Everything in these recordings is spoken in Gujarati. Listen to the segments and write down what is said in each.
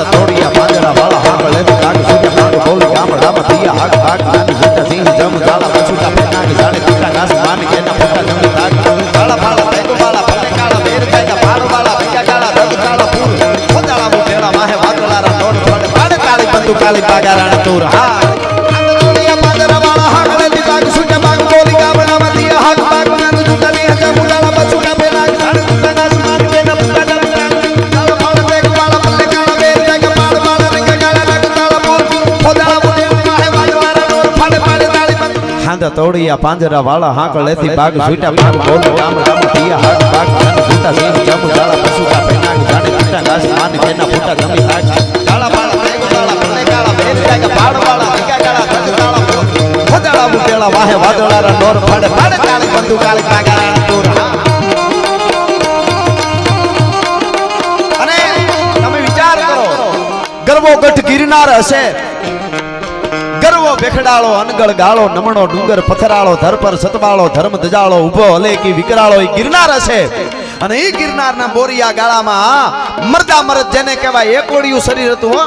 હાથ તોડિયા તાગ કાળા બંદુ કાળી પાગારાણા તૂર હા તોડિયા પાંજરા વાળા હાંકળ લેતી બાગ છૂટા પાક બોલ ગામડામાં પિયા હાક પાક જાને છૂટા સિંહ જમ જાળા પશુટા પેનાગ જાણે કીટા ઘાસ માન કેના ફૂટા જમી હાક કાળા પાળા બેગ કાળા ભલે કાળા બેર જાગા પાડ વાળા ભીગા કાળા ધજ કાળા બોલ. ખોદાળા મુટેલા વાહે વાદળારા ડોર ફાડે ફાડે કાળી બંદુ કાળી પાગારા તોર અને તમે વિચાર કરો ગરબો ગઠ ગિરનાર હશે. બેખડાળો અનગળ ગાળો નમણો ડુંગર, પથરાળો ધરપર સતવાળો, ધર્મ ધજાળો ઊભો હલેકી વિકરાળો એ ગિરનાર હશે. અને એ ગિરનારના બોરિયા ગાળામાં મરદા મરદ જેને કહેવાય એકોડિયું શરીર હતું, હો.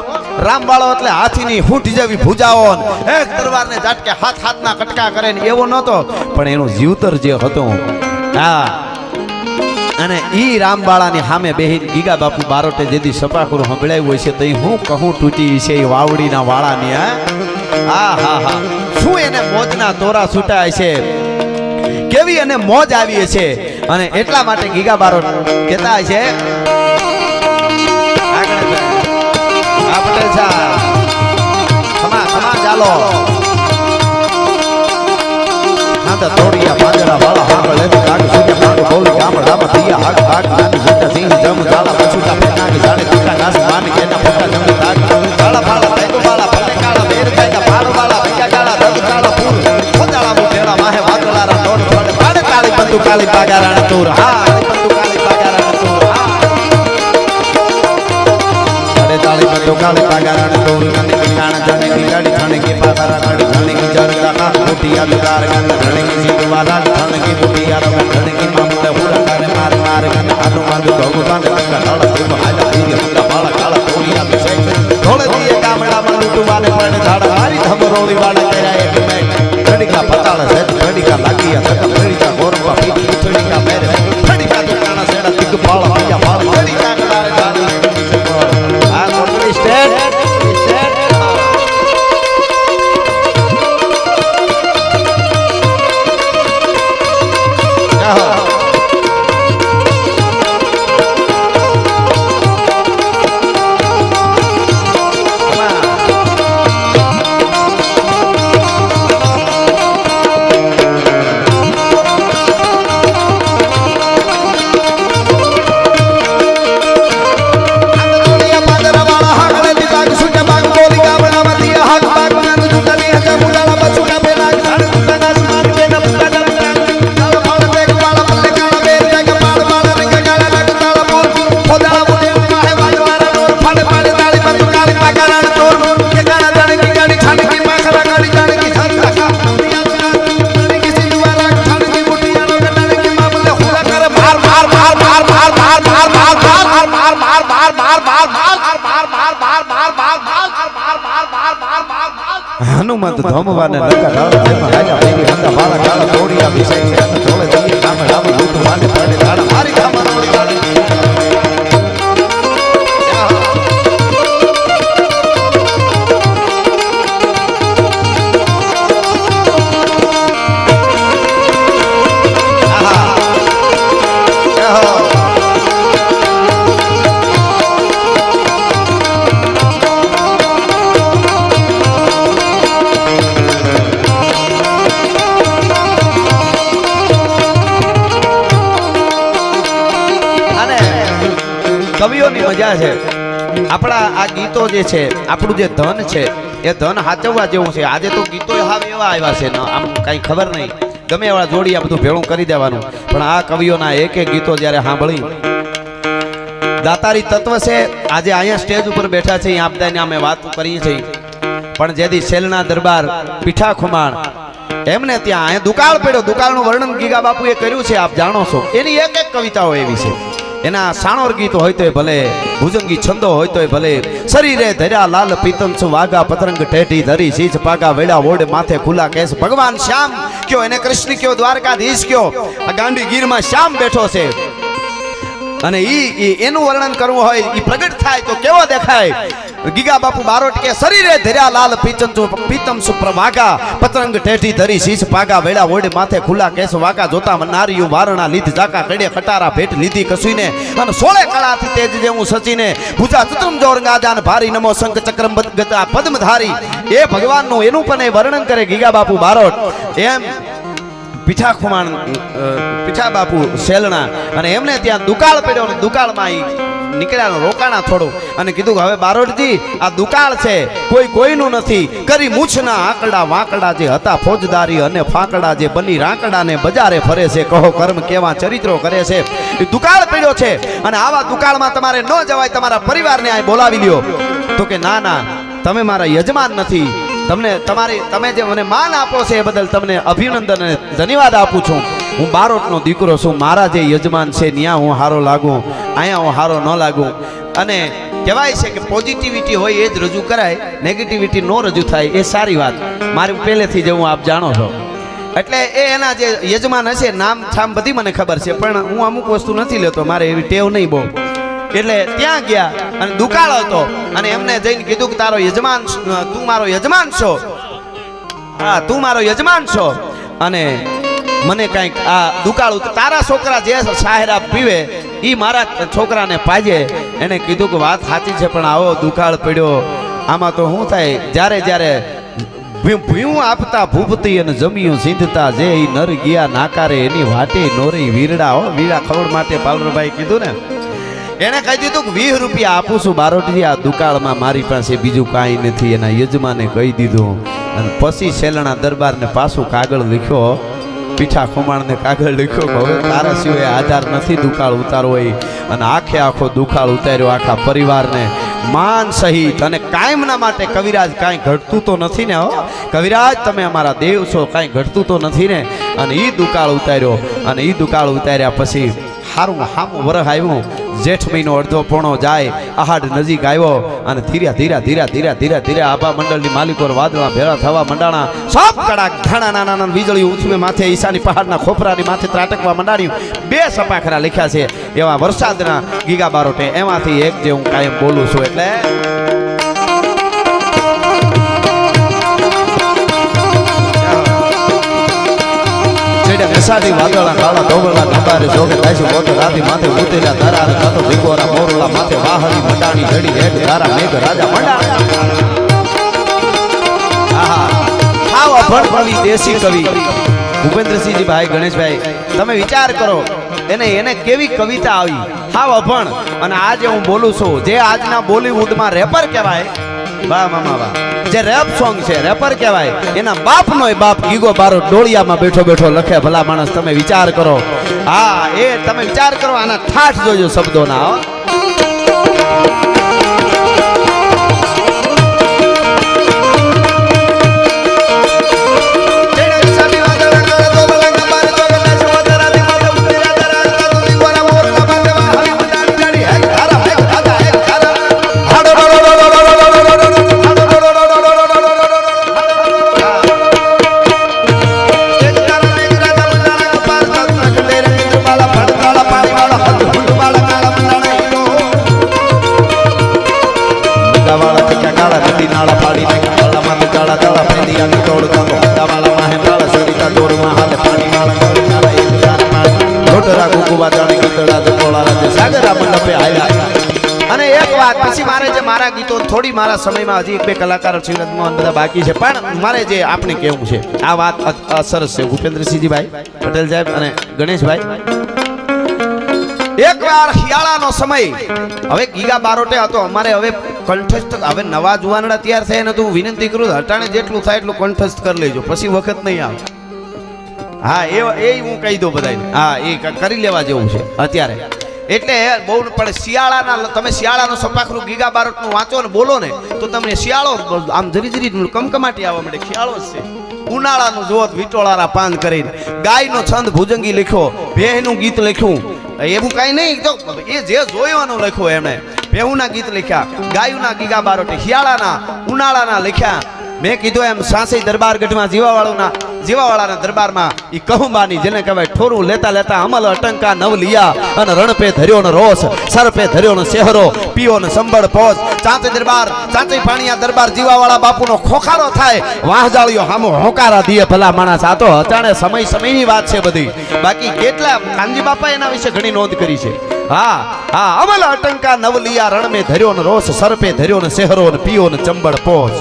રામવાળો એટલે હાથીની હૂંઠ જેવી ભૂજાઓ એક તલવારને ઝાટકે હાથ હાથના કટકા કરે ને એવો નહોતો, પણ એનું જીવતર જે હતું, હા. અને ઈ રામબાળાની સામે બેહીન ગીગા બાપુ બારોટે જેદી સપાખુર સંભળાયું હોય છે તો હું કહું તૂટી છે એ વાવડીના વાળાની, હા. હા હા શું એને મોજના તોરા છૂટાય છે? કેવી એને મોજ આવી છે? અને એટલા માટે ગીગા બારો કહેતા છે ચાલો પેનાની હા. કાળી પાગારાણા તૂર હા. કાળી પાગારાણ તોર કને કી જાણે કી ગાડી થાણે કી પાતારા ગાડી થાણે કી જરદા કા મોટી અલકાર ગંદ થાણે કી સીધવાલા થાણે કી મોટી યાર થાણે મામલે હુરા કારે માર માર ગંદ આનો માંગ ભગવાન તંગા ડાળા હનુમંત ધોમવાને નકર જેમાં હાજા ભેગી હંદા બાળા કાળા છે. દીએ પડે. મારી કામા મજા છે. આપણા આ ગીતો જે છે, આપણું જે ધન છે, એ ધન હાચવવા જેવું છે. આજે તો ગીતો હાવ એવા આવ્યા છે આમ કાંઈ ખબર નહીં. ગમે એવા જોડી આ બધું ભેળું કરી દેવાનું. પણ આ કવિઓના એક એક ગીતો જ્યારે સાંભળી, દાતારી તત્વ છે, આજે અહીંયા સ્ટેજ ઉપર બેઠા છે, અહીંયા બધાને અમે વાત કરીએ છીએ. પણ જેથી શેલના દરબાર, પીઠા ખુમાણ, એમને ત્યાં અહીંયા દુકાળ પડ્યો. દુકાળનું વર્ણન ગીગા બાપુએ કર્યું છે, આપ જાણો છો. એની એક એક કવિતાઓ એવી છે. એના સાણોર ગીત હોય તોય ભલે, ભુજંગી છંદો હોય તોય ભલે. શરીરે ધર્યા લાલ પીતમ સુ વાગા પતરંગ ટેટી ધરી, શીજ પાગા વેડા ઓડ માથે ખુલા કેસ. ભગવાન શ્યામ, કયો એને કૃષ્ણ કયો, દ્વારકાધીશ કયો? આ ગાંડી ગીરમાં શ્યામ બેઠો છે. અને ઈ એનું વર્ણન કરવું હોય, ઈ પ્રગટ થાય તો કેવો દેખાય? ગીગા બાપુ બારોટ કે શરીરે ધર્યા લાલ પીચમ પીતમ સુપ્રભાગા પતંગ ઠેઠી ધરી શીશ પાગા વેડા ઓડ માથે ખુલ્લા કેસ વાગા, જોતા નારીયું વારણા લીધ જાકા કડે ખટારા ભેટ લીધી કસીને, અને સોળે કળાથી તેજ જેવું સચીને પૂજા ચતુરમ જોર ગાજાન ભારી નમો શંખ ચક્રમ ગતા પદ્મધારી. એ ભગવાનનું એનું પણ એ વર્ણન કરે ગીગા બાપુ બારોટ. એમ પીઠા ખુમાણ પીછા બાપુ શેલણા. અને એમને ત્યાં દુકાળ પડ્યો અને દુકાળમાં નીકળ્યા રોકાણા થોડું. અને કીધું કે, હવે બારોટજી, આ દુકાળ છે. કોઈ કોઈનું નથી. કરી મૂછના આંકડા વાંકડા જે હતા, ફોજદારી અને ફાંકડા જે બની, રાંકડાને બજારે ફરે છે. કહો, કર્મ કેવા ચરિત્રો કરે છે. એ દુકાળ પડ્યો છે. અને આવા દુકાળમાં તમારે ન જવાય, તમારા પરિવારને આ બોલાવી લ્યો. તો કે, ના ના, તમે મારા યજમાન નથી. તમને તમારી તમે જે મને માન આપો છે એ બદલ તમને અભિનંદન અને ધન્યવાદ આપું છું. હું બારોટનો દીકરો છું. મારા જે યજમાન છે ત્યાં હું હારો લાગું, અહીંયા હું હારો ન લાગું. અને કહેવાય છે કે પોઝિટિવિટી હોય એ જ રજૂ કરાય નેગેટિવિટી નો રજૂ થાય, એ સારી વાત. મારી પહેલેથી જ હું આપ જાણો છો. એટલે એ એના જે યજમાન હશે નામ છામ બધી મને ખબર છે, પણ હું અમુક વસ્તુ નથી લેતો, મારે એવી ટેવ નહીં બહુ. એટલે ત્યાં ગયા અને દુકાળ હતો. અને એમને જઈને કીધું કે તારો યજમાન તું મારો યજમાન છો. હા, તું મારો યજમાન છો. અને મને કાંઈક આ દુકાળ તારા છોકરા જે સાહેરા પીવે એ મારા છોકરાને પાજે. એને કીધું કે વાત સાચી છે, પણ આવો દુકાળ પડ્યો. આમાં તો શું થાય, જ્યારે જ્યારે ભી- ભીયું આપતા ભૂપતી અને જમિયું સિંધતા જે એ નર ગયા, નાકારે એની વાટે નોરી વીરડા, હો, વીરા ખવડ માટે પાલરભાઈ કીધું ને એને કહી દીધું કે વીસ રૂપિયા આપું છું. બારોટજી આ દુકાળમાં મારી પાસે બીજું કાંઈ નથી. એના યજમાને કહી દીધું. અને પછી સેલણા દરબારને પાછું કાગળ લખ્યો. પીઠા ખુમાણને કાગળ લખ્યો કે હવે તારા સિવાય આધાર નથી દુકાળ ઉતારવો એ. અને આખે આખો દુકાળ ઉતાર્યો આખા પરિવારને. માન સહિત અને કાયમના માટે કવિરાજ કાંઈ ઘટતું તો નથી ને હો. કવિરાજ, તમે અમારા દેવ છો, કાંઈ ઘટતું તો નથી ને? અને એ દુકાળ ઉતાર્યો. અને એ દુકાળ ઉતાર્યા પછી હારું, હામું વરહ આવ્યું. જેઠ મહિનો અડધો પોણો જાય આહાડ નજીક આવ્યો અને ધીરે ધીરે ધીરા ધીરા ધીરા ધીરા આભા મંડળની માલિકો વાદળા ભેળા થવા મંડાણા સબ કડાક ઘાણા નાના નાના વીજળી ઉછમે માથે, ઈશાની પહાડના ખોપરાની માથે ત્રાટકવા મંડાડ્યું બે સપાખરા લખ્યા છે એવા વરસાદના ગીગા બારોટે એમાંથી એક જે હું કાયમ બોલું છું એટલે મેસાડી વાદળા કાળા ધોબળા ગંબારે જોગે તાસી મોત રાધી માથે ઉતેલા તારા કાતો દીકોરા મોરલા માથે વાહરી મંડાણી જડી હેઠ તારા મેઘ રાજા મંડા. આવ દેશી કવિ. ભૂપેન્દ્રસિંહજી ભાઈ, ગણેશભાઈ, તમે વિચાર કરો, એને એને કેવી કવિતા આવી? હાવ અભણ. અને આજે હું બોલું છું, જે આજના બોલિવૂડમાં રેપર કહેવાય વાહ મામા વાહ જે રેપ સોંગ છે રેપર કહેવાય, એના બાપનો બાપ ગીગો બારો ડોળિયામાં બેઠો બેઠો લખે, ભલા માણસ, તમે વિચાર કરો. હા, એ તમે વિચાર કરો, આના ઠાઠ જોજો શબ્દોના, હો. વાત પછી મારે જે મારા ગીતો થોડી મારા સમયમાં હજી એક બે કલાકાર શ્રીનાથમાં બધા બાકી છે. પણ મારે જે આપને કેવું છે, આ વાત સરસ છે, ભૂપેન્દ્રસિંહજીભાઈ પટેલ સાહેબ અને ગણેશભાઈ. એકવાર શિયાળાનો સમય. હવે ગીગા બારોટે હતો, અમારે હવે કંઠસ્થ, હવે નવા જુવાનડા તૈયાર થયા ને તો હું વિનંતી કરું હટાણે જેટલું થાય એટલું કંઠસ્થ કરી લેજો, પછી વખત નહીં આવે. હા, એ એ હું કહી દઉં બધાને હા, એ કરી લેવા જેવું છે, અત્યારે. એટલે બહુ પણ શિયાળાના તમે શિયાળાનું સપાખરું ગીગા બારોટનું વાંચો ને બોલો ને, તો તમને શિયાળો આમ ધીરે ધીરે કમકમાટી આવવા માટે શિયાળો જ છે. ઉનાળાનું જોત વિટોળાના પાન કરીને. ગાયનો છંદ ભુજંગી લખ્યો ભેહનું ગીત લખ્યું એવું કાંઈ નહીં તો એ જે જોવાનું લખ્યું એમણે. ભેહુના ગીત લખ્યા, ગાયુના ગીગા બારોટી શિયાળાના, ઉનાળાના લખ્યા. મેં કીધું એમ, સાસી દરબાર ગઢમાં જીવાવાળુના જીવાવાળાના દરબારમાં એ કહુંબાની જેને કહેવાય ઠોરું લેતા લેતા અમલ અટંકા નવ લિયા અને રણપે ધર્યો નો રોસ સરપે ધર્યો નો શહેરો પીઓ ને સંભળ પોસ ચાંચે દરબાર, ચાંચે પાણીયા દરબાર જીવાવાળા બાપુનો ખોખારો થાય, વાહજાળીઓ હામો હોકારા દીએ ભલા માણસ. આ તો અચાણે સમય સમયની વાત છે બધી. બાકી કેટલા કાનજી બાપા એના વિશે ઘણી નોંધ કરી છે. હા હા, અમલ અટંકા નવલિયા, રણમે ધર્યો ને રોસ સરપે ધર્યો ને શહેરો ને પીઓ ને ચંબળ પોસ